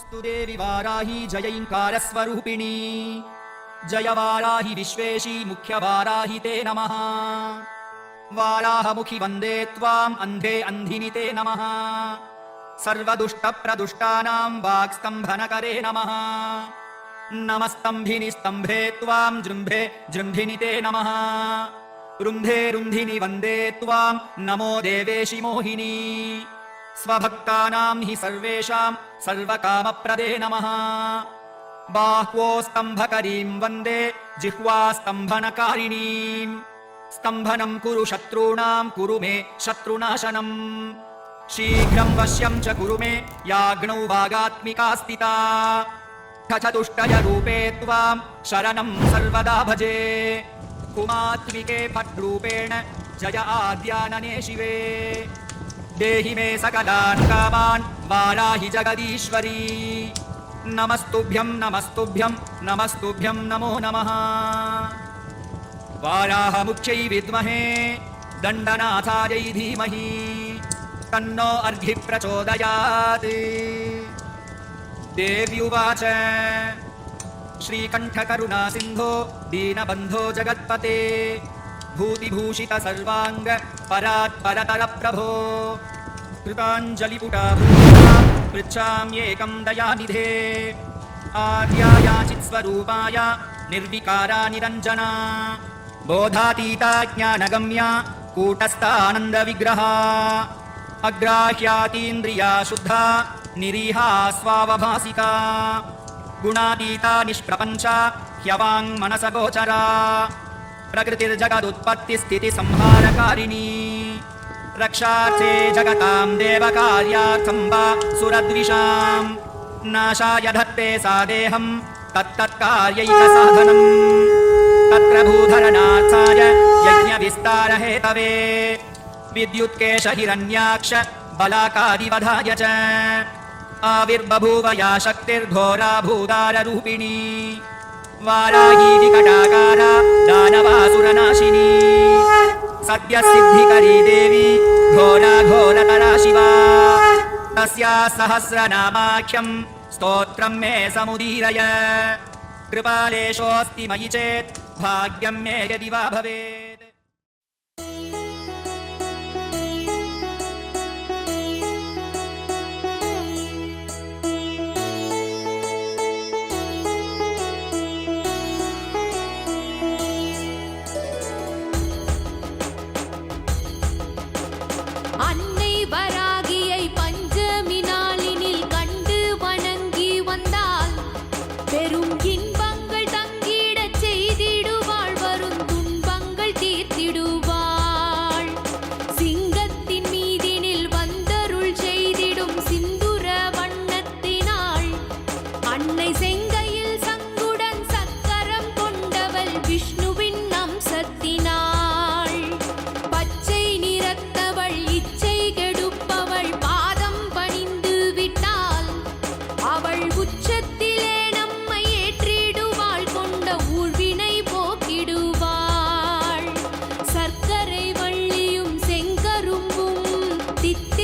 नमस्तु देवि वाराहि जयैङ्कारस्वरूपिणी। जय वाराहि विश्वेशी मुख्यवाराहि ते नमः। वाराहमुखि वन्दे त्वाम् अन्धे अन्धिनि ते नमः। सर्वदुष्टप्रदुष्टानां वाक्स्तम्भनकरे नमः। नमस्तम्भिनि स्तम्भे त्वां जृम्भे जृम्भिनि ते नमः। रुन्धे रुन्धिनि वन्दे त्वां नमो देवेशि मोहिनी स्वभक्तानां हि सर्वेषां सर्वकामप्रदे नमः। बाह्वोस्तम्भकरीं वंदे जिह्वास्तम्भनकारिणीम् स्तम्भनं कुरु शत्रूणां, कुरु मे शत्रुनाशनम्। शीघ्रं वश्यं च कुरु मे याग्नौ वागात्मिका स्थिता चतुष्टयरूपे त्वां शरणं सर्वदा भजे। कुमात्मिके फट्रूपेण जय आद्यानने शिवे। देहि मे सकलान् कामान् वाराहि जगदीश्वरी। नमस्तुभ्यं नमस्तुभ्यं नमस्तुभ्यं नमो नमः। वाराहमुख्यै विद्महे, दण्डनाथायै धीमहि। तन्नो अर्घि प्रचोदयात्। देव्युवाच, श्रीकण्ठकरुणासिन्धो, दीनबन्धो जगत्पते। भूतिभूषित सर्वाङ्ग परात्परतरप्रभो कृताञ्जलिपुटा भूता पृच्छाम्येकं दयानिधे आद्यायाचित् स्वरूपाय निर्विकारा निरञ्जना बोधातीता ज्ञानगम्या कूटस्थानन्दविग्रहा अग्राह्यातीन्द्रिया शुद्धा निरीहा स्वावभासिका गुणातीता निष्प्रपञ्चा ह्यवाङ्मनसगोचरा प्रकृतिर्जगदुत्पत्तिस्थितिसंहारकारिणी रक्षार्थे जगतां देवकार्यार्थं वा सुरद्विषाम् नाशाय धत्ते सा देहं तत्तत्कार्यैकसाधनम् तत्र भूधरणार्थाय यज्ञविस्तारहेतवे। विद्युत्केश हिरण्याक्ष बलाकादिवधाय च। आविर्बभूव या शक्तिर्घोरा भूदाररूपिणी వారాహీ వికటాకార దానవాసురనాశిని సత్యసిద్ధికరీ దేవి ఘోరఘోరతరా శివా తస్యా సహస్రనామాఖ్యం స్తోత్రం మే సముదీరయ కృపాలేశోస్తి మయి చేత్ భాగ్యం మే యది వా భవేత్ அன்னை தித்தித்த